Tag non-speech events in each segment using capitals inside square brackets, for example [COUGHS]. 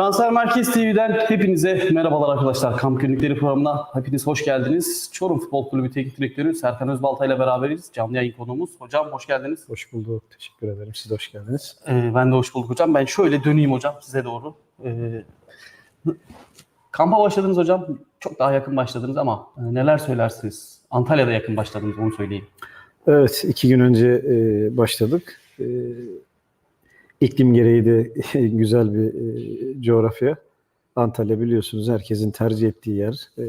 Transfer Merkez TV'den hepinize merhabalar arkadaşlar. Kamp Günlükleri programına hepiniz hoş geldiniz. Çorum Futbol Kulübü Teknik Direktörü Serkan Özbalta ile beraberiz. Canlı yayın konuğumuz. Hocam hoş geldiniz. Hoş bulduk. Teşekkür ederim. Siz de hoş geldiniz. Ee, ben de hoş bulduk hocam. Ben şöyle döneyim hocam size doğru. Ee, kampa başladınız hocam. Çok daha yakın başladınız ama e, neler söylersiniz? Antalya'da yakın başladınız onu söyleyeyim. Evet, iki gün önce e, başladık. E, iklim gereği de [LAUGHS] güzel bir e, coğrafya. Antalya biliyorsunuz herkesin tercih ettiği yer. E,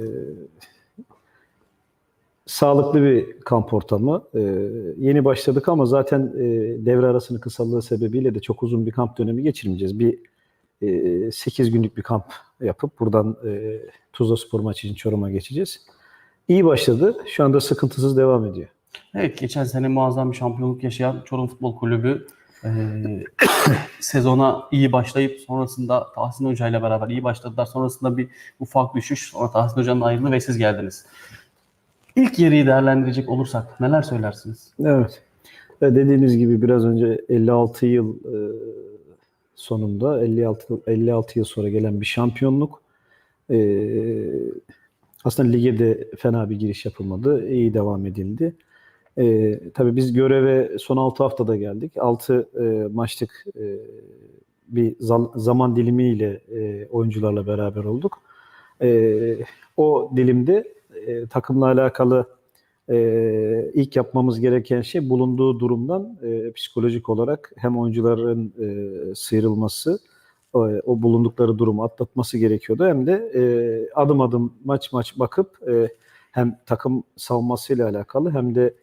sağlıklı bir kamp ortamı. E, yeni başladık ama zaten e, devre arasının kısalığı sebebiyle de çok uzun bir kamp dönemi geçirmeyeceğiz. Bir e, 8 günlük bir kamp yapıp buradan e, Tuzla Spor maçı için Çorum'a geçeceğiz. İyi başladı. Şu anda sıkıntısız devam ediyor. Evet geçen sene muazzam bir şampiyonluk yaşayan Çorum Futbol Kulübü e, [COUGHS] sezona iyi başlayıp sonrasında Tahsin Hoca ile beraber iyi başladılar. Sonrasında bir ufak düşüş. Sonra Tahsin Hoca'nın ayrılığı ve siz geldiniz. İlk yarıyı değerlendirecek olursak neler söylersiniz? Evet. Ve dediğiniz gibi biraz önce 56 yıl e, sonunda 56 56 yıl sonra gelen bir şampiyonluk. E, aslında lige de fena bir giriş yapılmadı. İyi devam edildi. E, tabii biz göreve son 6 haftada geldik. 6 e, maçlık e, bir zam- zaman dilimiyle e, oyuncularla beraber olduk. E, o dilimde e, takımla alakalı e, ilk yapmamız gereken şey bulunduğu durumdan e, psikolojik olarak hem oyuncuların e, sıyrılması, o, o bulundukları durumu atlatması gerekiyordu hem de e, adım adım maç maç bakıp e, hem takım savunmasıyla alakalı hem de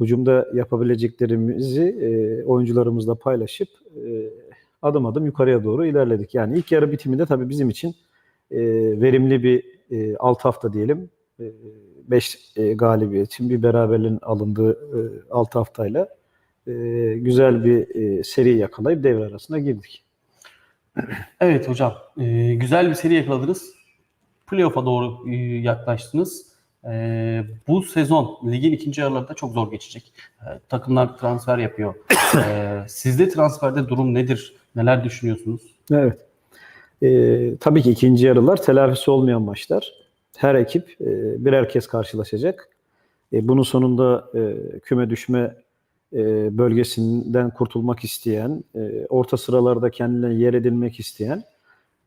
hücumda yapabileceklerimizi e, oyuncularımızla paylaşıp e, adım adım yukarıya doğru ilerledik. Yani ilk yarı bitiminde tabii bizim için e, verimli bir e, 6 hafta diyelim. 5 e, galibiyetin bir beraberliğin alındığı e, 6 haftayla e, güzel bir e, seri yakalayıp devre arasına girdik. Evet hocam e, güzel bir seri yakaladınız. Playoff'a doğru e, yaklaştınız. E, bu sezon ligin ikinci yarılarında çok zor geçecek. E, takımlar transfer yapıyor. E, sizde transferde durum nedir? Neler düşünüyorsunuz? Evet. E, tabii ki ikinci yarılar telafisi olmayan maçlar. Her ekip e, birer kez karşılaşacak. E, bunun sonunda e, küme düşme e, bölgesinden kurtulmak isteyen, e, orta sıralarda kendilerine yer edilmek isteyen,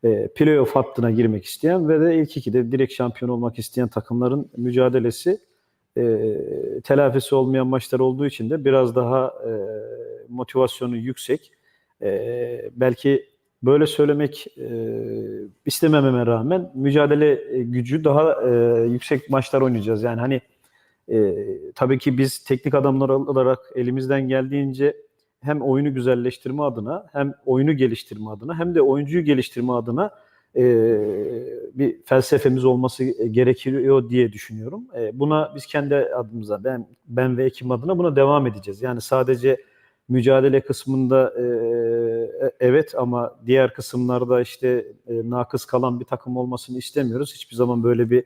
e, playoff hattına girmek isteyen ve de ilk ikide direkt şampiyon olmak isteyen takımların mücadelesi e, telafisi olmayan maçlar olduğu için de biraz daha e, motivasyonu yüksek. E, belki böyle söylemek e, istemememe rağmen mücadele e, gücü daha e, yüksek maçlar oynayacağız. Yani hani e, tabii ki biz teknik adamlar olarak elimizden geldiğince hem oyunu güzelleştirme adına hem oyunu geliştirme adına hem de oyuncuyu geliştirme adına e, bir felsefemiz olması gerekiyor diye düşünüyorum. E, buna biz kendi adımıza ben ben ve ekibim adına buna devam edeceğiz. Yani sadece mücadele kısmında e, evet ama diğer kısımlarda işte e, nakıs kalan bir takım olmasını istemiyoruz. Hiçbir zaman böyle bir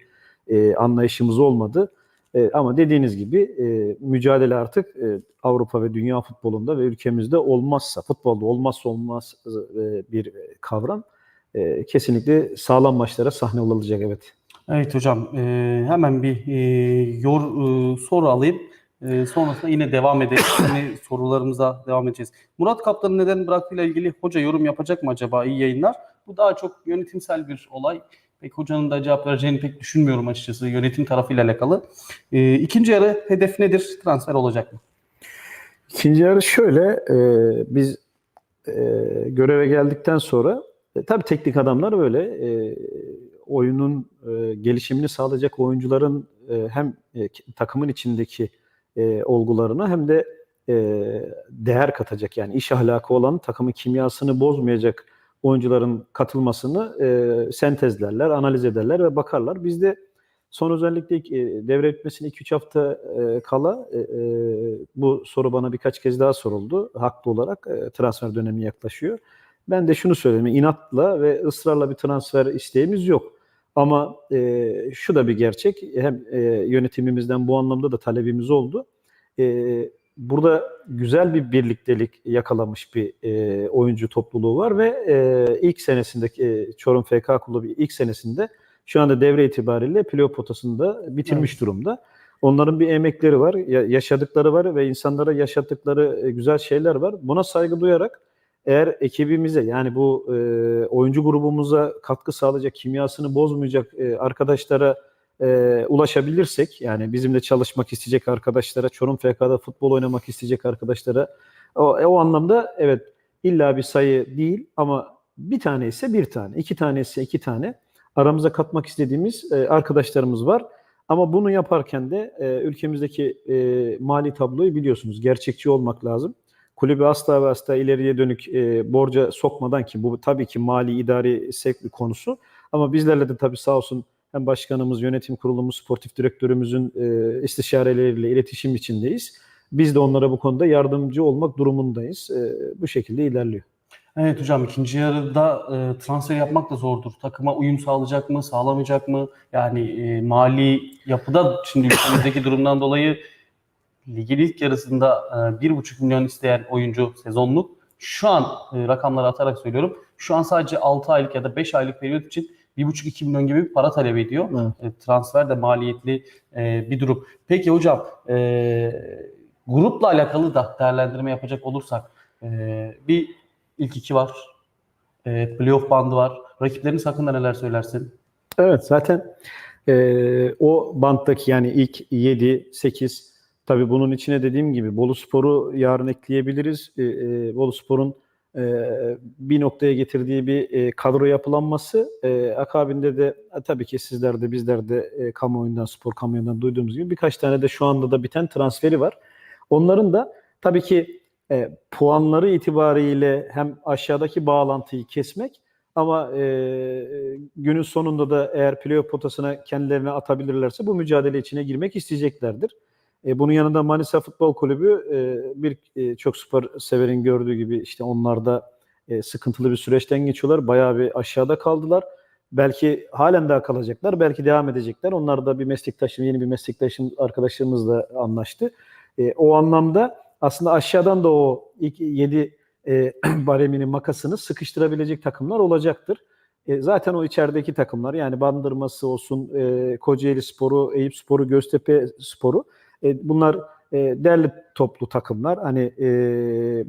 e, anlayışımız olmadı. E, ama dediğiniz gibi e, mücadele artık e, Avrupa ve dünya futbolunda ve ülkemizde olmazsa, futbolda olmazsa olmaz e, bir kavram. E, kesinlikle sağlam maçlara sahne olacak evet. Evet hocam e, hemen bir e, yor e, soru alayım. E, sonrasında yine devam edelim. [COUGHS] Yine sorularımıza devam edeceğiz. Murat Kaptan'ın neden bıraktığıyla ilgili hoca yorum yapacak mı acaba? İyi yayınlar. Bu daha çok yönetimsel bir olay. Pek hocanın da cevap vereceğini pek düşünmüyorum açıkçası yönetim tarafıyla alakalı. E, ikinci yarı hedef nedir? Transfer olacak mı? İkinci yarı şöyle, e, biz e, göreve geldikten sonra e, tabii teknik adamlar böyle e, oyunun e, gelişimini sağlayacak oyuncuların e, hem e, takımın içindeki e, olgularına hem de e, değer katacak yani iş ahlakı olan takımın kimyasını bozmayacak oyuncuların katılmasını e, sentezlerler, analiz ederler ve bakarlar. Biz de son özellikle e, devre bitmesine 2-3 hafta e, kala e, e, bu soru bana birkaç kez daha soruldu. Haklı olarak e, transfer dönemi yaklaşıyor. Ben de şunu söyleyeyim, inatla ve ısrarla bir transfer isteğimiz yok. Ama e, şu da bir gerçek, hem e, yönetimimizden bu anlamda da talebimiz oldu. E, burada güzel bir birliktelik yakalamış bir e, oyuncu topluluğu var ve e, ilk senesindeki e, Çorum FK Kulübü ilk senesinde şu anda devre itibariyle playoff potasını da bitirmiş Evet. durumda. Onların bir emekleri var, ya- yaşadıkları var ve insanlara yaşattıkları e, güzel şeyler var. Buna saygı duyarak eğer ekibimize yani bu e, oyuncu grubumuza katkı sağlayacak, kimyasını bozmayacak e, arkadaşlara e, ulaşabilirsek yani bizimle çalışmak isteyecek arkadaşlara, Çorum FK'da futbol oynamak isteyecek arkadaşlara o, e, o anlamda evet illa bir sayı değil ama bir tane ise bir tane, iki tane ise iki tane aramıza katmak istediğimiz e, arkadaşlarımız var. Ama bunu yaparken de e, ülkemizdeki e, mali tabloyu biliyorsunuz. Gerçekçi olmak lazım. Kulübü asla ve asla ileriye dönük e, borca sokmadan ki bu tabii ki mali idari sevk bir konusu. Ama bizlerle de tabii sağ olsun hem başkanımız, yönetim kurulumuz, sportif direktörümüzün e, istişareleriyle iletişim içindeyiz. Biz de onlara bu konuda yardımcı olmak durumundayız. E, bu şekilde ilerliyor. Evet hocam ikinci yarıda e, transfer yapmak da zordur. Takıma uyum sağlayacak mı, sağlamayacak mı? Yani e, mali yapıda şimdi ülkemizdeki [LAUGHS] durumdan dolayı ligin ilk yarısında e, bir buçuk milyon isteyen oyuncu sezonluk. Şu an e, rakamları atarak söylüyorum. Şu an sadece 6 aylık ya da 5 aylık periyot için 1,5-2 milyon gibi bir para talep ediyor. Evet. E, transfer de maliyetli e, bir durum. Peki hocam e, grupla alakalı da değerlendirme yapacak olursak e, bir ilk iki var. E, playoff bandı var. Rakipleriniz hakkında neler söylersin? Evet zaten e, o banttaki yani ilk 7, 8 tabii bunun içine dediğim gibi Bolu Spor'u yarın ekleyebiliriz. E, e, Bolu Spor'un bir noktaya getirdiği bir e, kadro yapılanması e, akabinde de e, tabii ki sizler de bizler de e, kamuoyundan, spor kamuoyundan duyduğumuz gibi birkaç tane de şu anda da biten transferi var. Onların da tabii ki e, puanları itibariyle hem aşağıdaki bağlantıyı kesmek ama e, günün sonunda da eğer playoff potasına kendilerini atabilirlerse bu mücadele içine girmek isteyeceklerdir. E, bunun yanında Manisa Futbol Kulübü e, bir e, çok spor severin gördüğü gibi işte onlar da e, sıkıntılı bir süreçten geçiyorlar. Bayağı bir aşağıda kaldılar. Belki halen daha kalacaklar, belki devam edecekler. Onlar da bir meslektaşım, yeni bir meslektaşım arkadaşlarımızla anlaştı. E, o anlamda aslında aşağıdan da o ilk 7 e, [CLEARS THROAT] bareminin makasını sıkıştırabilecek takımlar olacaktır. E, zaten o içerideki takımlar yani Bandırması olsun, e, Kocaeli Sporu, Eyüp Sporu, Göztepe Sporu e, bunlar e, değerli toplu takımlar. Hani e,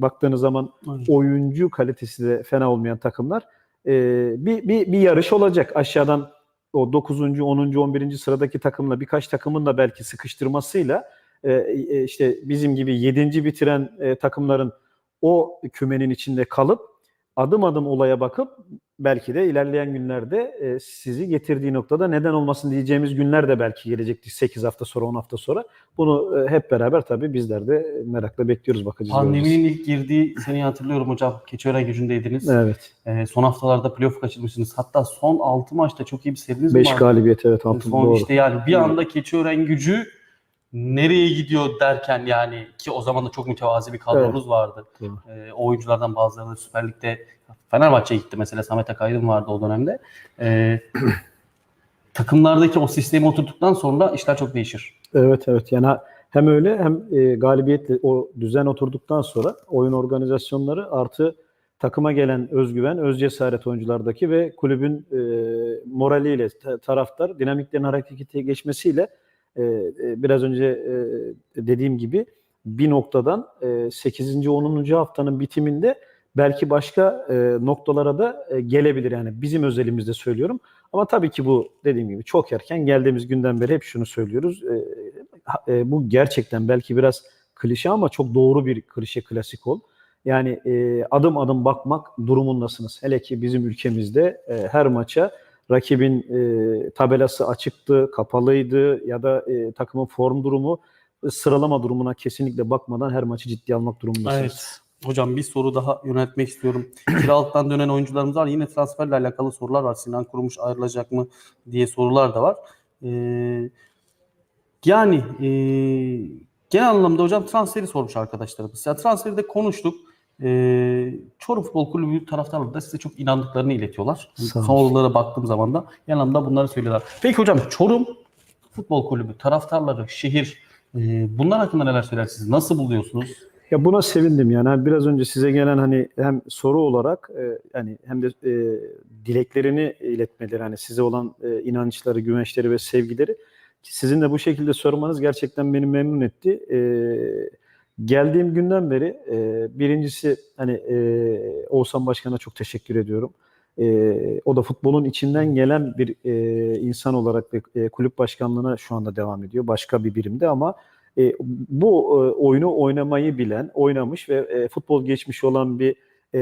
baktığınız zaman oyuncu kalitesi de fena olmayan takımlar. E, bir, bir, bir yarış olacak. Aşağıdan o 9. 10. 11. sıradaki takımla birkaç takımın da belki sıkıştırmasıyla e, e, işte bizim gibi 7. bitiren e, takımların o kümenin içinde kalıp adım adım olaya bakıp belki de ilerleyen günlerde e, sizi getirdiği noktada neden olmasın diyeceğimiz günler de belki gelecektir 8 hafta sonra 10 hafta sonra. Bunu e, hep beraber tabii bizler de merakla bekliyoruz bakacağız. Pandeminin ilk girdiği seneyi hatırlıyorum hocam. Keçiören gücündeydiniz. Evet. E, son haftalarda playoff kaçırmışsınız. Hatta son 6 maçta çok iyi bir seriniz 5 vardı. galibiyet evet altın Son doğru. işte yani bir anda Keçiören gücü nereye gidiyor derken yani ki o zaman da çok mütevazi bir kadronuz vardı. Doğru. Ee, o oyunculardan bazıları da Süper Lig'de Fenerbahçe'ye gitti mesela Samet Akaydın vardı o dönemde. Ee, [CLEARS THROAT] takımlardaki o sistemi oturttuktan sonra işler çok değişir. Evet evet yani hem öyle hem e, galibiyetle o düzen oturduktan sonra oyun organizasyonları artı takıma gelen özgüven, öz cesaret oyunculardaki ve kulübün e, moraliyle ta- taraftar dinamiklerin harekete geçmesiyle e, e, biraz önce e, dediğim gibi bir noktadan e, 8. 10. haftanın bitiminde belki başka e, noktalara da e, gelebilir yani bizim özelimizde söylüyorum. Ama tabii ki bu dediğim gibi çok erken geldiğimiz günden beri hep şunu söylüyoruz. E, e, bu gerçekten belki biraz klişe ama çok doğru bir klişe klasik ol. Yani e, adım adım bakmak durumundasınız. Hele ki bizim ülkemizde e, her maça rakibin e, tabelası açıktı, kapalıydı ya da e, takımın form durumu e, sıralama durumuna kesinlikle bakmadan her maçı ciddiye almak durumundasınız. Evet. Hocam bir soru daha yöneltmek istiyorum. [CLEARS THROAT] Kiralıktan dönen oyuncularımız var. Yine transferle alakalı sorular var. Sinan Kurumuş ayrılacak mı diye sorular da var. Ee, yani e, genel anlamda hocam transferi sormuş arkadaşlarımız. Ya transferi de konuştuk. Ee, Çorum Futbol Kulübü taraftarları da size çok inandıklarını iletiyorlar. Sorulara baktığım zaman da anlamda bunları söylüyorlar. Peki hocam Çorum Futbol Kulübü taraftarları, şehir E, bunlar hakkında neler söylersiniz? Nasıl buluyorsunuz? Ya buna sevindim yani biraz önce size gelen hani hem soru olarak e, hani hem de e, dileklerini iletmeleri hani size olan e, inançları, güvençleri ve sevgileri sizin de bu şekilde sormanız gerçekten beni memnun etti. E, geldiğim günden beri e, birincisi hani e, Oğuzhan Başkan'a çok teşekkür ediyorum. E, o da futbolun içinden gelen bir e, insan olarak ve e, kulüp başkanlığına şu anda devam ediyor. Başka bir birimde ama e, bu e, oyunu oynamayı bilen, oynamış ve e, futbol geçmişi olan bir e,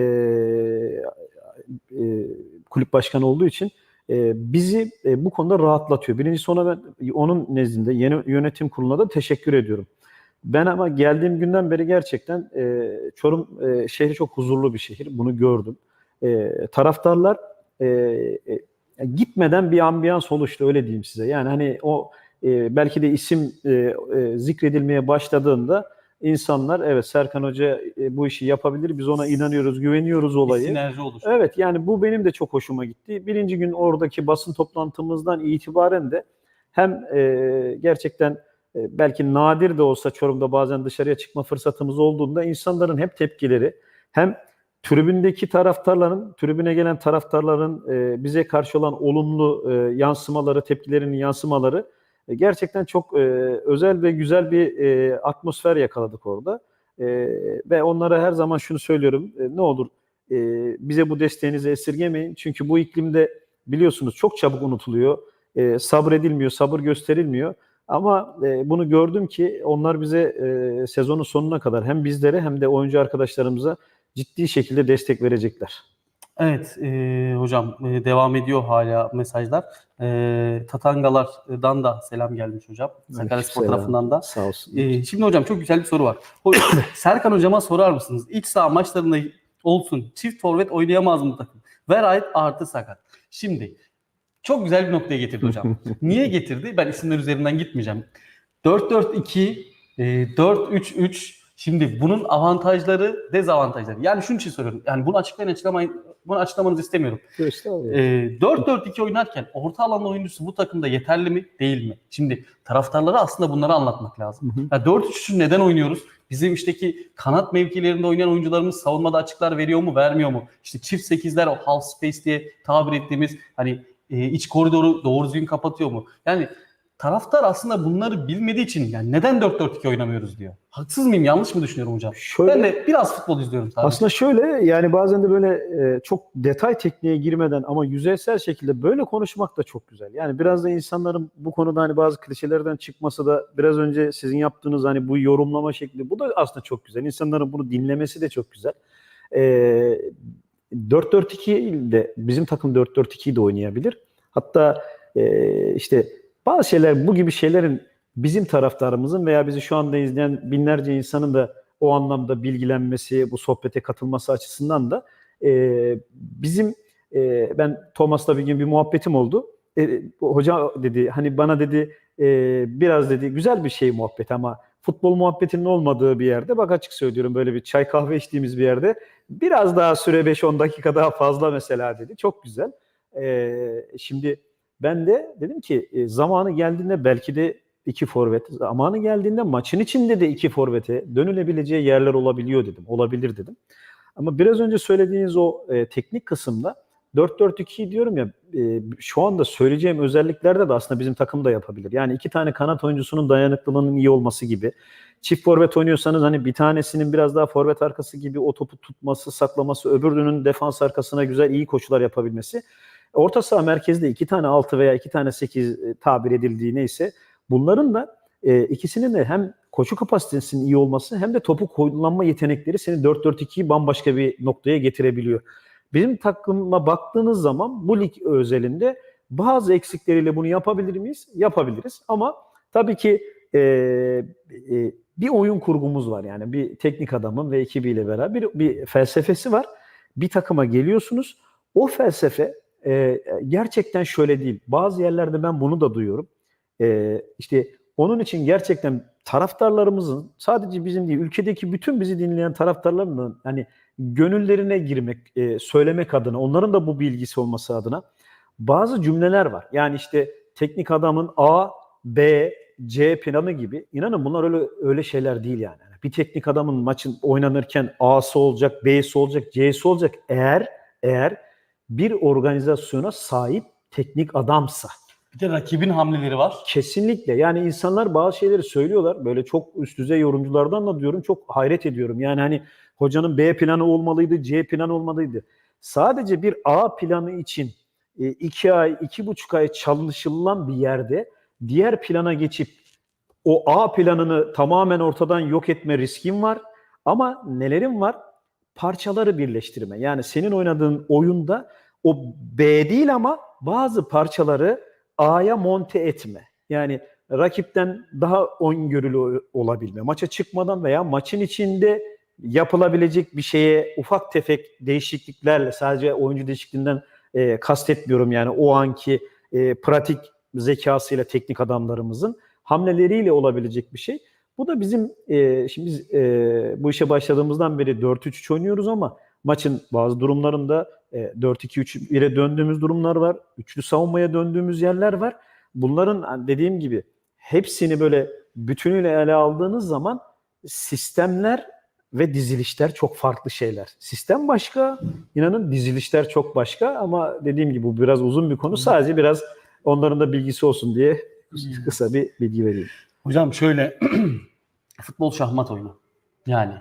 e, kulüp başkanı olduğu için e, bizi e, bu konuda rahatlatıyor. Birincisi ona ben onun nezdinde yeni yönetim kuruluna da teşekkür ediyorum. Ben ama geldiğim günden beri gerçekten e, Çorum e, şehri çok huzurlu bir şehir. Bunu gördüm. E, taraftarlar e, e, gitmeden bir ambiyans oluştu öyle diyeyim size. Yani hani o e, belki de isim e, e, zikredilmeye başladığında insanlar evet Serkan Hoca e, bu işi yapabilir. Biz ona inanıyoruz, güveniyoruz Bir olayı. sinerji oluşuyor. Evet yani bu benim de çok hoşuma gitti. Birinci gün oradaki basın toplantımızdan itibaren de hem e, gerçekten belki nadir de olsa Çorum'da bazen dışarıya çıkma fırsatımız olduğunda insanların hep tepkileri hem tribündeki taraftarların, tribüne gelen taraftarların e, bize karşı olan olumlu e, yansımaları, tepkilerinin yansımaları e, gerçekten çok e, özel ve güzel bir e, atmosfer yakaladık orada. E, ve onlara her zaman şunu söylüyorum, e, ne olur e, bize bu desteğinizi esirgemeyin. Çünkü bu iklimde biliyorsunuz çok çabuk unutuluyor. E, sabredilmiyor, sabır gösterilmiyor. Ama e, bunu gördüm ki onlar bize e, sezonun sonuna kadar hem bizlere hem de oyuncu arkadaşlarımıza ciddi şekilde destek verecekler. Evet e, hocam e, devam ediyor hala mesajlar. E, Tatangalar'dan da selam gelmiş hocam. Sakarya Spor Aleykümselam. tarafından da. Sağ olsun. E, şimdi hocam çok güzel bir soru var. [COUGHS] Serkan hocama sorar mısınız? İç saha maçlarında olsun çift forvet oynayamaz mı takım? Verayet artı sakat. Şimdi çok güzel bir noktaya getirdi hocam. [LAUGHS] Niye getirdi? Ben isimler üzerinden gitmeyeceğim. 4-4-2, e, 4-3-3 Şimdi bunun avantajları, dezavantajları. Yani şunun için soruyorum. Yani bunu açıklayın açıklamayın. Bunu açıklamanızı istemiyorum. Estağfurullah. E, 4-4-2 oynarken orta alan oyuncusu bu takımda yeterli mi, değil mi? Şimdi taraftarlara aslında bunları anlatmak lazım. Hı hı. Ya 4-3-3'ü neden oynuyoruz? Bizim işteki kanat mevkilerinde oynayan oyuncularımız savunmada açıklar veriyor mu, vermiyor mu? İşte çift sekizler, o half space diye tabir ettiğimiz hani e, iç koridoru doğru düzgün kapatıyor mu? Yani taraftar aslında bunları bilmediği için yani neden 4-4-2 oynamıyoruz diyor. Haksız mıyım? Yanlış mı düşünüyorum hocam? Şöyle, Ben de biraz futbol izliyorum sadece. Aslında şöyle yani bazen de böyle e, çok detay tekniğe girmeden ama yüzeysel şekilde böyle konuşmak da çok güzel. Yani biraz da insanların bu konuda hani bazı klişelerden çıkması da biraz önce sizin yaptığınız hani bu yorumlama şekli bu da aslında çok güzel. İnsanların bunu dinlemesi de çok güzel. E, 4-4-2 de bizim takım 4-4-2'yi de oynayabilir. Hatta e, işte bazı şeyler bu gibi şeylerin bizim taraftarımızın veya bizi şu anda izleyen binlerce insanın da o anlamda bilgilenmesi, bu sohbete katılması açısından da e, bizim e, ben Thomas'la bir gün bir muhabbetim oldu. E, hoca dedi hani bana dedi e, biraz dedi güzel bir şey muhabbet ama futbol muhabbetinin olmadığı bir yerde bak açık söylüyorum böyle bir çay kahve içtiğimiz bir yerde biraz daha süre 5-10 dakika daha fazla mesela dedi. Çok güzel. E, şimdi ben de dedim ki e, zamanı geldiğinde belki de iki forvet, zamanı geldiğinde maçın içinde de iki forvete dönülebileceği yerler olabiliyor dedim. Olabilir dedim. Ama biraz önce söylediğiniz o e, teknik kısımda 4-4-2 diyorum ya e, şu anda söyleyeceğim özelliklerde de aslında bizim takım da yapabilir. Yani iki tane kanat oyuncusunun dayanıklılığının iyi olması gibi. Çift forvet oynuyorsanız hani bir tanesinin biraz daha forvet arkası gibi o topu tutması, saklaması, öbürünün defans arkasına güzel iyi koşular yapabilmesi. Orta saha merkezde iki tane 6 veya iki tane 8 e, tabir edildiği neyse bunların da e, ikisinin de hem koşu kapasitesinin iyi olması hem de topu kullanma yetenekleri seni 4-4-2'yi bambaşka bir noktaya getirebiliyor. Bizim takıma baktığınız zaman bu lig özelinde bazı eksikleriyle bunu yapabilir miyiz? Yapabiliriz ama tabii ki e, e, bir oyun kurgumuz var yani bir teknik adamın ve ekibiyle beraber bir, bir felsefesi var. Bir takıma geliyorsunuz. O felsefe e, gerçekten şöyle değil. Bazı yerlerde ben bunu da duyuyorum. E, işte onun için gerçekten taraftarlarımızın sadece bizim değil ülkedeki bütün bizi dinleyen taraftarların hani gönüllerine girmek, e, söylemek adına, onların da bu bilgisi olması adına bazı cümleler var. Yani işte teknik adamın A, B, C planı gibi. İnanın bunlar öyle öyle şeyler değil yani. Bir teknik adamın maçın oynanırken A'sı olacak, B'si olacak, C'si olacak. Eğer eğer bir organizasyona sahip teknik adamsa. Bir de rakibin hamleleri var. Kesinlikle. Yani insanlar bazı şeyleri söylüyorlar. Böyle çok üst düzey yorumculardan da diyorum. Çok hayret ediyorum. Yani hani hocanın B planı olmalıydı, C planı olmalıydı. Sadece bir A planı için e, iki ay, iki buçuk ay çalışılan bir yerde diğer plana geçip o A planını tamamen ortadan yok etme riskin var. Ama nelerin var? Parçaları birleştirme. Yani senin oynadığın oyunda o B değil ama bazı parçaları A'ya monte etme. Yani rakipten daha öngörülü olabilme. Maça çıkmadan veya maçın içinde yapılabilecek bir şeye ufak tefek değişikliklerle sadece oyuncu değişikliğinden e, kastetmiyorum yani o anki e, pratik zekasıyla teknik adamlarımızın hamleleriyle olabilecek bir şey. Bu da bizim e, şimdi biz e, bu işe başladığımızdan beri 4-3-3 oynuyoruz ama maçın bazı durumlarında e, 4-2-3-1'e döndüğümüz durumlar var. Üçlü savunmaya döndüğümüz yerler var. Bunların hani dediğim gibi hepsini böyle bütünüyle ele aldığınız zaman sistemler ve dizilişler çok farklı şeyler. Sistem başka, inanın dizilişler çok başka ama dediğim gibi bu biraz uzun bir konu. Sadece biraz onların da bilgisi olsun diye kısa bir bilgi vereyim. Hocam şöyle [CLEARS THROAT] futbol şahmat oyunu. Yani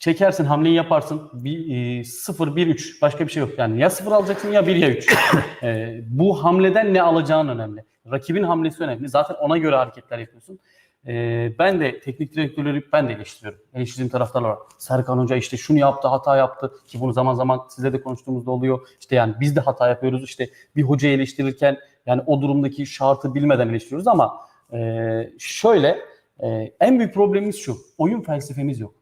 çekersin hamleyi yaparsın. Bir, e, 0-1-3 başka bir şey yok. Yani ya 0 alacaksın ya 1 ya 3. [COUGHS] E, bu hamleden ne alacağın önemli. Rakibin hamlesi önemli. Zaten ona göre hareketler yapıyorsun. E, ben de teknik direktörleri ben de eleştiriyorum. Eleştirdiğim taraftarlar var. Serkan Hoca işte şunu yaptı, hata yaptı ki bunu zaman zaman sizle de konuştuğumuzda oluyor. İşte yani biz de hata yapıyoruz. İşte bir hocayı eleştirirken yani o durumdaki şartı bilmeden eleştiriyoruz ama e, şöyle e, en büyük problemimiz şu. Oyun felsefemiz yok.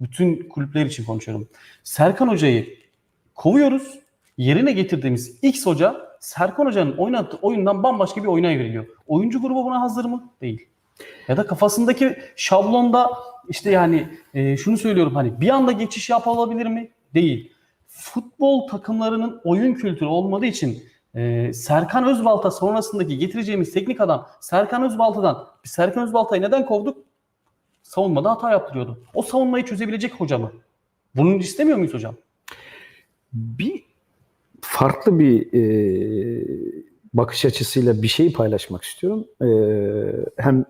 Bütün kulüpler için konuşuyorum. Serkan Hoca'yı kovuyoruz. Yerine getirdiğimiz X Hoca Serkan Hoca'nın oynattığı oyundan bambaşka bir oyuna evriliyor. Oyuncu grubu buna hazır mı? Değil. Ya da kafasındaki şablonda işte yani e, şunu söylüyorum hani bir anda geçiş yapılabilir mi? Değil. Futbol takımlarının oyun kültürü olmadığı için e, Serkan Özbalta sonrasındaki getireceğimiz teknik adam Serkan Özbalta'dan Serkan Özbalta'yı neden kovduk? Savunmada hata yaptırıyordu. O savunmayı çözebilecek hoca mı? Bunu istemiyor muyuz hocam? Bir farklı bir e, bakış açısıyla bir şey paylaşmak istiyorum. E, hem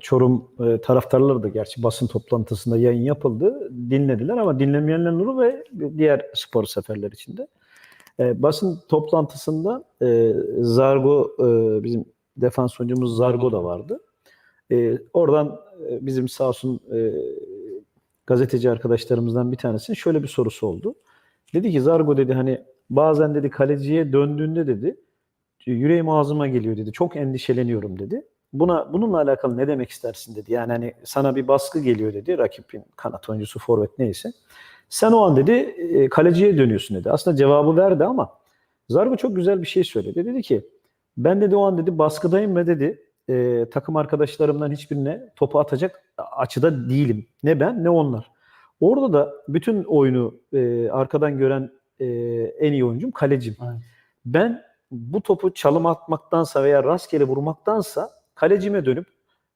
Çorum e, taraftarları da gerçi basın toplantısında yayın yapıldı. Dinlediler ama dinlemeyenler olur ve diğer spor seferler içinde. E, basın toplantısında e, Zargo e, bizim defans oyuncumuz Zargo da vardı. E, oradan bizim sağ olsun e, gazeteci arkadaşlarımızdan bir tanesinin şöyle bir sorusu oldu. Dedi ki Zargo dedi hani bazen dedi kaleciye döndüğünde dedi yüreğim ağzıma geliyor dedi. Çok endişeleniyorum dedi. Buna bununla alakalı ne demek istersin dedi. Yani hani sana bir baskı geliyor dedi. Rakibin kanat oyuncusu, forvet neyse. Sen o an dedi e, kaleciye dönüyorsun dedi. Aslında cevabı verdi ama Zargo çok güzel bir şey söyledi. Dedi ki ben dedi o an dedi baskıdayım ve dedi e, takım arkadaşlarımdan hiçbirine topu atacak açıda değilim. Ne ben ne onlar. Orada da bütün oyunu e, arkadan gören e, en iyi oyuncum kalecim. Evet. Ben bu topu çalım atmaktansa veya rastgele vurmaktansa kalecime dönüp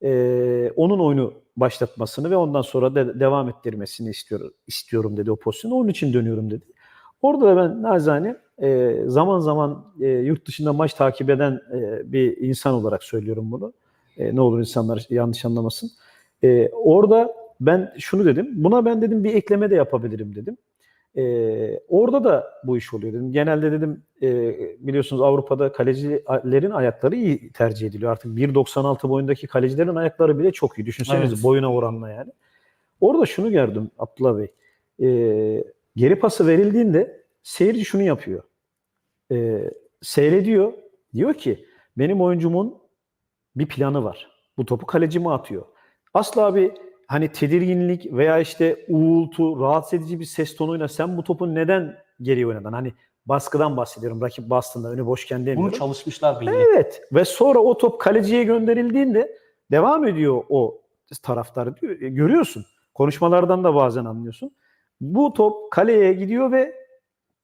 e, onun oyunu başlatmasını ve ondan sonra de, devam ettirmesini istiyorum, istiyorum dedi o pozisyonu. Onun için dönüyorum dedi. Orada da ben nazane e, zaman zaman e, yurt dışında maç takip eden e, bir insan olarak söylüyorum bunu. E, ne olur insanlar yanlış anlamasın. E, orada ben şunu dedim. Buna ben dedim bir ekleme de yapabilirim dedim. Ee, orada da bu iş oluyor dedim. Genelde dedim e, biliyorsunuz Avrupa'da kalecilerin ayakları iyi tercih ediliyor. Artık 1.96 boyundaki kalecilerin ayakları bile çok iyi. Düşünsenize Evet. boyuna oranla yani. Orada şunu gördüm Abdullah Bey. Ee, geri pası verildiğinde seyirci şunu yapıyor. Ee, seyrediyor. Diyor ki benim oyuncumun bir planı var. Bu topu kalecime atıyor. Asla bir hani tedirginlik veya işte uğultu, rahatsız edici bir ses tonuyla sen bu topu neden geriye oynadın? Hani baskıdan bahsediyorum. Rakip bastığında önü boşken demiyorum. Bunu çalışmışlar belli. Evet ve sonra o top kaleciye gönderildiğinde devam ediyor o taraftar görüyorsun. Konuşmalardan da bazen anlıyorsun. Bu top kaleye gidiyor ve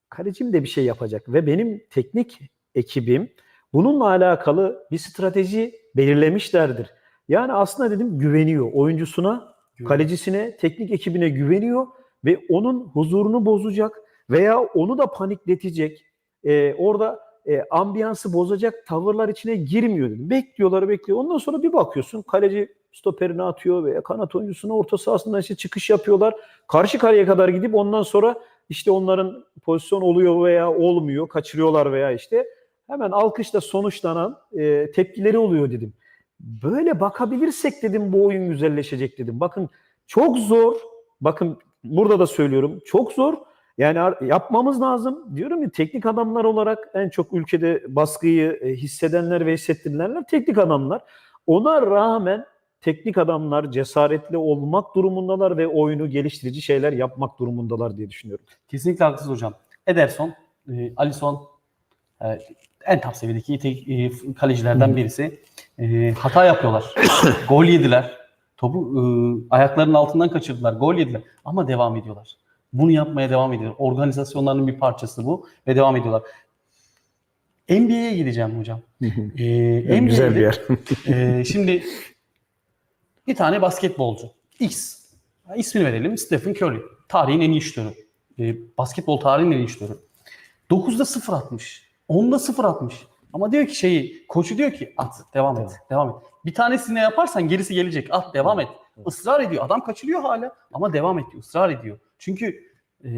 kalecim de bir şey yapacak ve benim teknik ekibim bununla alakalı bir strateji belirlemişlerdir. Yani aslında dedim güveniyor oyuncusuna, kalecisine, teknik ekibine güveniyor ve onun huzurunu bozacak veya onu da panikletecek, e, orada e, ambiyansı bozacak tavırlar içine girmiyor dedim. Bekliyorlar, bekliyor. Ondan sonra bir bakıyorsun kaleci stoperini atıyor veya kanat oyuncusuna orta sahasından işte çıkış yapıyorlar. Karşı kaleye kadar gidip ondan sonra işte onların pozisyon oluyor veya olmuyor, kaçırıyorlar veya işte hemen alkışla sonuçlanan e, tepkileri oluyor dedim. Böyle bakabilirsek dedim bu oyun güzelleşecek dedim. Bakın çok zor. Bakın burada da söylüyorum. Çok zor. Yani yapmamız lazım. Diyorum ya teknik adamlar olarak en çok ülkede baskıyı e, hissedenler ve hissettirenler teknik adamlar. Ona rağmen teknik adamlar cesaretli olmak durumundalar ve oyunu geliştirici şeyler yapmak durumundalar diye düşünüyorum. Kesinlikle haklısınız hocam. Ederson, e, Alisson e, en top seviyedeki tek, e, kalecilerden birisi. E, hata yapıyorlar. [COUGHS] Gol yediler. Topu e, ayaklarının altından kaçırdılar. Gol yediler. Ama devam ediyorlar. Bunu yapmaya devam ediyorlar. Organizasyonlarının bir parçası bu ve devam ediyorlar. NBA'ye gideceğim hocam. E, Güzel bir NBA'de yer. Ee, [LAUGHS] şimdi bir tane basketbolcu X ismini verelim Stephen Curry. Tarihin en iyi şutörü. Ee, basketbol tarihinin en iyi şutörü. 9'da 0 atmış. 10'da 0 atmış. Ama diyor ki şeyi, koçu diyor ki at, devam et, devam et. Bir tanesini yaparsan gerisi gelecek. At, devam et. Israr ediyor. Adam kaçırıyor hala ama devam ediyor, ısrar ediyor. Çünkü e,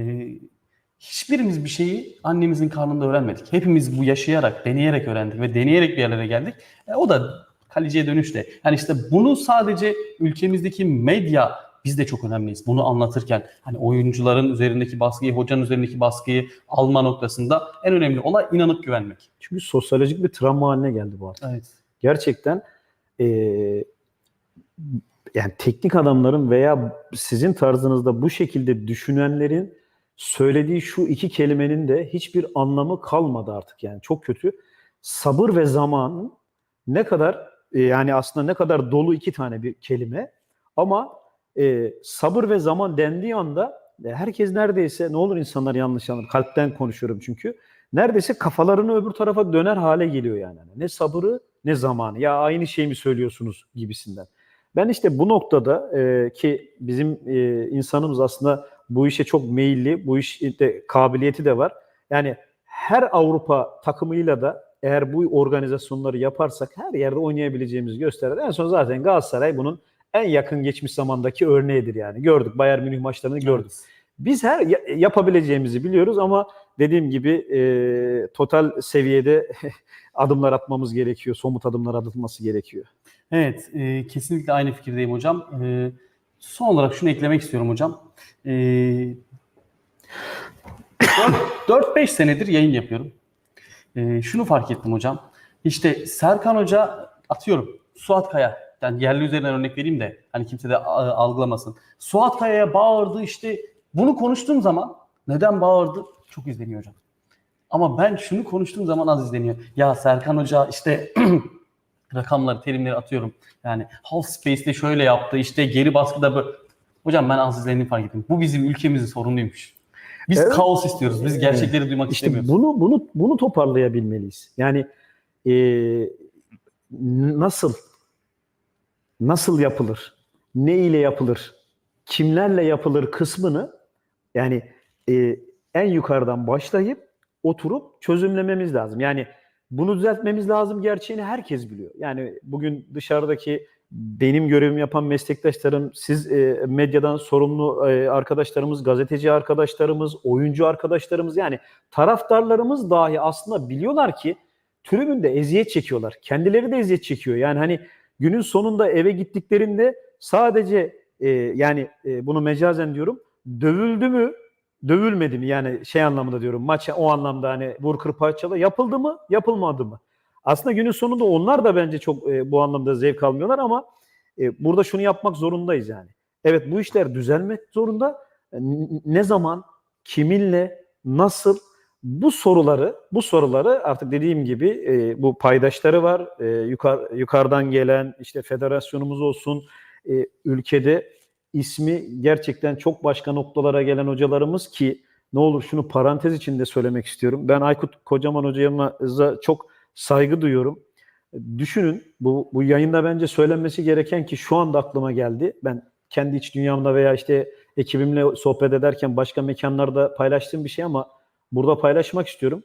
hiçbirimiz bir şeyi annemizin karnında öğrenmedik. Hepimiz bu yaşayarak, deneyerek öğrendik ve deneyerek bir yerlere geldik. E, o da kaleciye dönüşte. Yani işte bunu sadece ülkemizdeki medya biz de çok önemliyiz. Bunu anlatırken hani oyuncuların üzerindeki baskıyı, hocanın üzerindeki baskıyı alma noktasında en önemli olay inanıp güvenmek. Çünkü sosyolojik bir travma haline geldi bu artık. Evet. gerçekten eee, yani teknik adamların veya sizin tarzınızda bu şekilde düşünenlerin söylediği şu iki kelimenin de hiçbir anlamı kalmadı artık yani çok kötü. Sabır ve zaman ne kadar e, yani aslında ne kadar dolu iki tane bir kelime ama e, sabır ve zaman dendiği anda e, herkes neredeyse ne olur insanlar yanlış anlar kalpten konuşuyorum çünkü neredeyse kafalarını öbür tarafa döner hale geliyor yani. Ne sabırı ne zamanı. Ya aynı şey mi söylüyorsunuz gibisinden. Ben işte bu noktada e, ki bizim e, insanımız aslında bu işe çok meyilli, bu işte kabiliyeti de var. Yani her Avrupa takımıyla da eğer bu organizasyonları yaparsak her yerde oynayabileceğimizi gösterir. En son zaten Galatasaray bunun en yakın geçmiş zamandaki örneğidir yani. Gördük Bayern Münih maçlarını gördük. Biz her ya- yapabileceğimizi biliyoruz ama dediğim gibi e, total seviyede [LAUGHS] adımlar atmamız gerekiyor. Somut adımlar atılması gerekiyor. Evet, e, kesinlikle aynı fikirdeyim hocam. E, son olarak şunu eklemek istiyorum hocam. E, 4-5 senedir yayın yapıyorum. E, şunu fark ettim hocam. İşte Serkan Hoca atıyorum Suat Kaya. Yani yerli üzerinden örnek vereyim de hani kimse de algılamasın. Suat Kaya'ya bağırdı işte bunu konuştuğum zaman neden bağırdı? Çok izleniyor hocam. Ama ben şunu konuştuğum zaman az izleniyor. Ya Serkan Hoca işte [CLEARS THROAT] rakamları, terimleri atıyorum. Yani half space'te şöyle yaptı, işte geri baskıda böyle. Hocam ben az izlendiğini fark ettim. Bu bizim ülkemizin sorunuymuş. Biz Evet. kaos istiyoruz. Biz gerçekleri duymak İşte istemiyoruz. bunu bunu bunu toparlayabilmeliyiz. Yani e, nasıl nasıl yapılır? Ne ile yapılır? Kimlerle yapılır kısmını yani e, en yukarıdan başlayıp oturup çözümlememiz lazım. Yani bunu düzeltmemiz lazım gerçeğini herkes biliyor. Yani bugün dışarıdaki benim görevimi yapan meslektaşlarım, siz e, medyadan sorumlu e, arkadaşlarımız, gazeteci arkadaşlarımız, oyuncu arkadaşlarımız yani taraftarlarımız dahi aslında biliyorlar ki tribünde eziyet çekiyorlar. Kendileri de eziyet çekiyor. Yani hani günün sonunda eve gittiklerinde sadece e, yani e, bunu mecazen diyorum dövüldü mü dövülmedi mi yani şey anlamında diyorum maça o anlamda hani vur kır parçala yapıldı mı yapılmadı mı? Aslında günün sonunda onlar da bence çok e, bu anlamda zevk almıyorlar ama e, burada şunu yapmak zorundayız yani. Evet bu işler düzelmek zorunda. E, Ne zaman, kiminle, nasıl bu soruları, bu soruları artık dediğim gibi e, bu paydaşları var. E, yukar, yukarıdan gelen işte federasyonumuz olsun, e, ülkede ismi gerçekten çok başka noktalara gelen hocalarımız ki ne olur şunu parantez içinde söylemek istiyorum. Ben Aykut Kocaman hocama çok saygı duyuyorum. Düşünün bu, bu yayında bence söylenmesi gereken ki şu anda aklıma geldi. Ben kendi iç dünyamda veya işte ekibimle sohbet ederken başka mekanlarda paylaştığım bir şey ama burada paylaşmak istiyorum.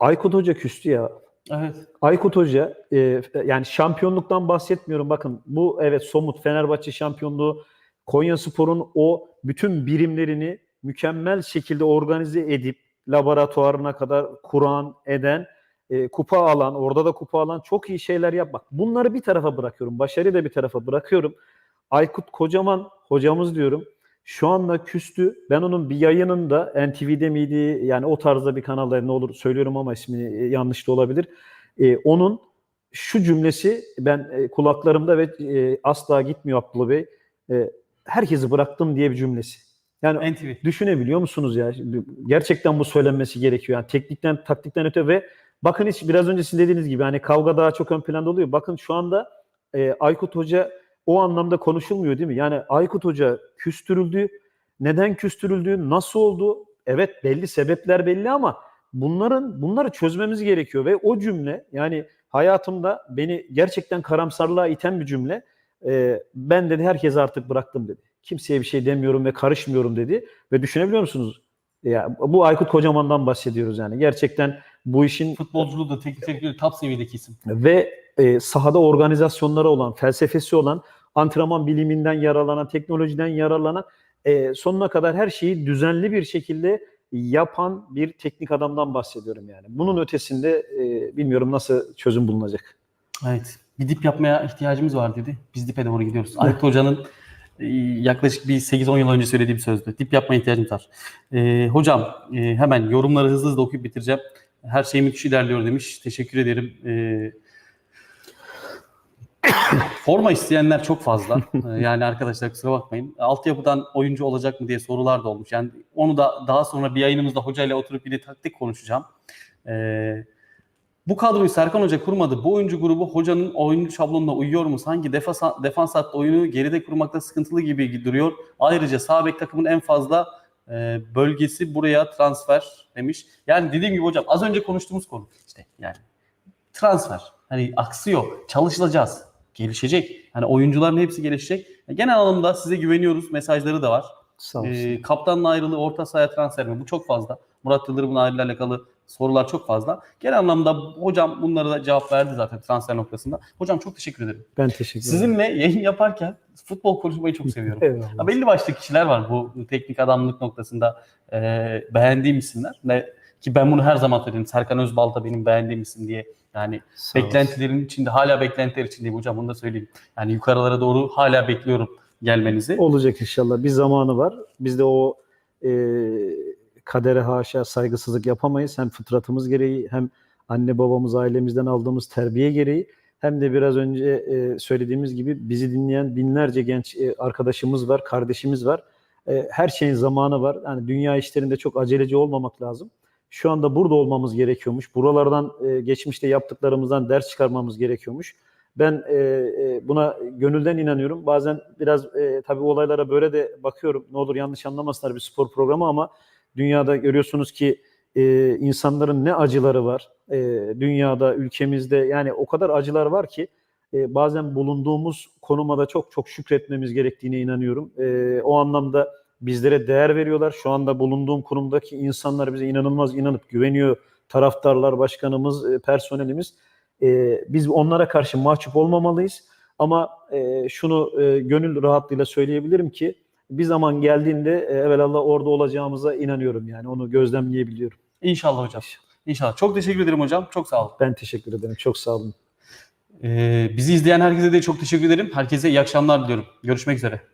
Aykut Hoca küstü ya. Evet. Aykut Hoca e, yani şampiyonluktan bahsetmiyorum. Bakın bu evet somut Fenerbahçe şampiyonluğu Konya Spor'un o bütün birimlerini mükemmel şekilde organize edip laboratuvarına kadar kuran, eden, e, kupa alan, orada da kupa alan çok iyi şeyler yapmak. Bunları bir tarafa bırakıyorum. Başarıyı da bir tarafa bırakıyorum. Aykut Kocaman hocamız diyorum. Şu anda küstü. Ben onun bir yayınında NTV'de miydi yani o tarzda bir kanalda ne olur söylüyorum ama ismini e, yanlış da olabilir. E, onun şu cümlesi ben e, kulaklarımda ve e, asla gitmiyor Abdullah Bey. E, herkesi bıraktım diye bir cümlesi. Yani NTV. düşünebiliyor musunuz ya? Gerçekten bu söylenmesi gerekiyor. Yani teknikten, taktikten öte ve bakın hiç biraz önce sizin dediğiniz gibi hani kavga daha çok ön planda oluyor. Bakın şu anda e, Aykut Hoca o anlamda konuşulmuyor değil mi? Yani Aykut Hoca küstürüldü. Neden küstürüldü? Nasıl oldu? Evet belli sebepler belli ama bunların bunları çözmemiz gerekiyor ve o cümle yani hayatımda beni gerçekten karamsarlığa iten bir cümle. E, ben dedi herkese artık bıraktım dedi. Kimseye bir şey demiyorum ve karışmıyorum dedi. Ve düşünebiliyor musunuz? Ya bu Aykut Kocaman'dan bahsediyoruz yani. Gerçekten bu işin Futbolculuğu da teknik direktörü top seviyedeki isim. ve e, sahada organizasyonları olan, felsefesi olan, antrenman biliminden yararlanan, teknolojiden yararlanan e, sonuna kadar her şeyi düzenli bir şekilde yapan bir teknik adamdan bahsediyorum yani. Bunun ötesinde e, bilmiyorum nasıl çözüm bulunacak. Evet. Bir dip yapmaya ihtiyacımız var dedi. Biz dipe doğru gidiyoruz. Aykut [LAUGHS] Hoca'nın e, yaklaşık bir 8-10 yıl önce söylediği bir sözdü. Dip yapmaya ihtiyacımız var. E, hocam e, hemen yorumları hızlı hızlı okuyup bitireceğim. Her şey müthiş ilerliyor demiş. Teşekkür ederim. E, [COUGHS] forma isteyenler çok fazla. E, yani arkadaşlar kusura bakmayın. Altyapıdan oyuncu olacak mı diye sorular da olmuş. Yani onu da daha sonra bir yayınımızda hocayla oturup yine taktik konuşacağım. Eee bu kadroyu Serkan Hoca kurmadı. Bu oyuncu grubu hocanın oyuncu şablonuna uyuyor mu? Sanki defans, defans hattı oyunu geride kurmakta sıkıntılı gibi duruyor. Ayrıca sağ bek takımın en fazla e, bölgesi buraya transfer demiş. Yani dediğim gibi hocam az önce konuştuğumuz konu işte yani transfer. Hani aksıyor. Çalışılacağız. Gelişecek. Hani oyuncuların hepsi gelişecek. Genel anlamda size güveniyoruz. Mesajları da var. Sağ olsun. E, kaptanla ayrılığı orta sahaya transfer mi? Bu çok fazla. Murat Yıldırım'ın ayrılığıyla alakalı sorular çok fazla. Genel anlamda hocam bunlara da cevap verdi zaten transfer noktasında. Hocam çok teşekkür ederim. ben teşekkür ederim. Sizinle yayın yaparken futbol konuşmayı çok seviyorum. [LAUGHS] Eyvallah. Ha, belli başlı kişiler var bu teknik adamlık noktasında e, beğendiğim isimler. Ne, ki ben bunu her zaman söyledim. Serkan Özbal da benim beğendiğim isim diye. Yani Sağ olsun. beklentilerin içinde hala beklentiler içindeyim hocam bunu da söyleyeyim. Yani yukarılara doğru hala bekliyorum gelmenizi. Olacak inşallah. Bir zamanı var. Biz de o e, kadere haşa saygısızlık yapamayız. Hem fıtratımız gereği hem anne babamız ailemizden aldığımız terbiye gereği hem de biraz önce e, söylediğimiz gibi bizi dinleyen binlerce genç e, arkadaşımız var, kardeşimiz var. E, her şeyin zamanı var. Yani dünya işlerinde çok aceleci olmamak lazım. Şu anda burada olmamız gerekiyormuş. Buralardan e, geçmişte yaptıklarımızdan ders çıkarmamız gerekiyormuş. Ben e, e, buna gönülden inanıyorum. Bazen biraz e, tabii olaylara böyle de bakıyorum. Ne olur yanlış anlamasınlar bir spor programı ama dünyada görüyorsunuz ki e, insanların ne acıları var. E, dünyada, ülkemizde yani o kadar acılar var ki e, bazen bulunduğumuz konuma da çok çok şükretmemiz gerektiğine inanıyorum. E, o anlamda bizlere değer veriyorlar. Şu anda bulunduğum kurumdaki insanlar bize inanılmaz inanıp güveniyor. Taraftarlar, başkanımız, e, personelimiz. E, biz onlara karşı mahcup olmamalıyız. Ama e, şunu e, gönül rahatlığıyla söyleyebilirim ki bir zaman geldiğinde e, evelallah orada olacağımıza inanıyorum yani onu gözlemleyebiliyorum. İnşallah hocam. İnşallah. Çok teşekkür ederim hocam. Çok sağ olun. Ben teşekkür ederim. Çok sağ olun. Ee, bizi izleyen herkese de çok teşekkür ederim. Herkese iyi akşamlar diliyorum. Görüşmek üzere.